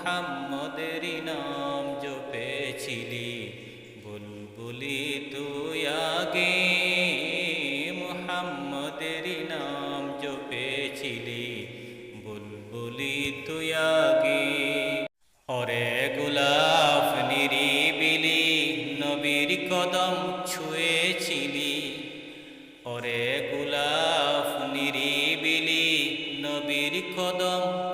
মুহাম্মদের নাম জপেছিলি। বুলবুলি তুই আগে মুহাম্মদের নাম জপেছিলি। বুলবুলি তুই আগে। ওরে গোলাপ নিরিবিলি নবীর কদম ছুঁয়েছিলি। ওরে গোলাপ নিরিবিলি নবীর কদম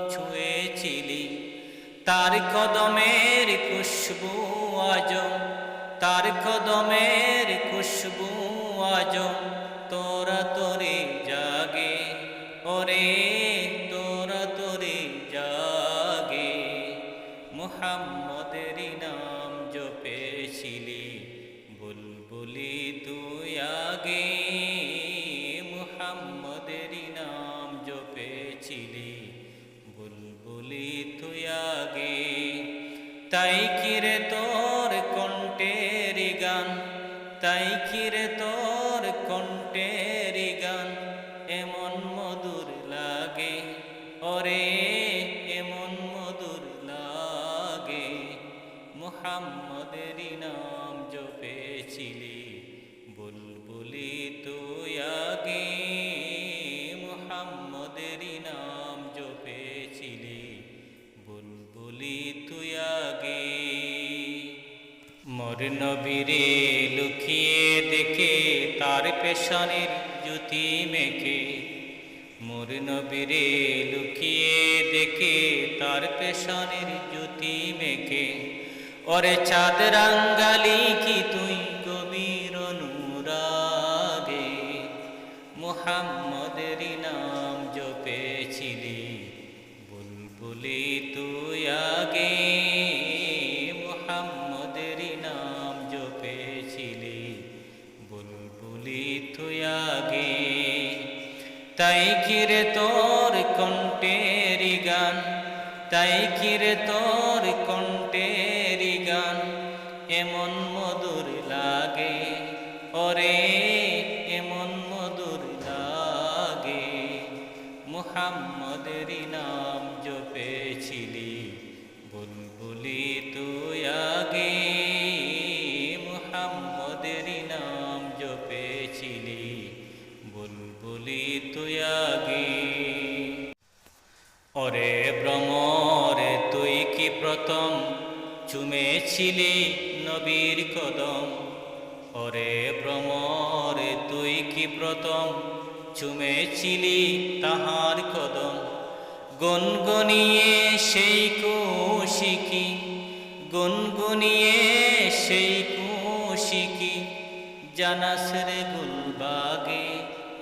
তার কদমের খুশবু আজ তার কদমের খুশবু আজ তোরা তোরে জাগে ওরে কিরে তোর কণ্ঠের গান? তাই কিরে তোর কণ্ঠের গান? এমন মধুর লাগে। ওরে, এমন মধুর লাগে। মুহাম্মদের নবীরে লুকিয়ে দেখে, তার পেশানের জ্যোতি মেখে। মোর নবীরে লুকিয়ে দেখে, তার পেশানের জ্যোতি মেখে। ওরে চাঁদ রাঙ্গালি কি তুই গভীর অনুরাগে? মুহাম্মদের নাম জপেছিলি তাই কিরে তোর কণ্ঠের গান, তাই কিরে তোর কণ্ঠের গান। এমন মধুর লাগে, ওরে এমন মধুর লাগে। মুহাম্মদের নাম জপেছিলি, বুলবুলি তুই বুলবুলি তুই আগে। ওরে ভ্রমরে তুই কি প্রথম? চুমেছিলি নবীর কদম। ওরে ভ্রমরে তুই কি প্রথম? চুমেছিলি তাহার কদম। গুনগুনিয়ে সেই কৌশিকি, গুনগুনিয়ে সেই কৌশিকি, জানাস রে গুলবাগে।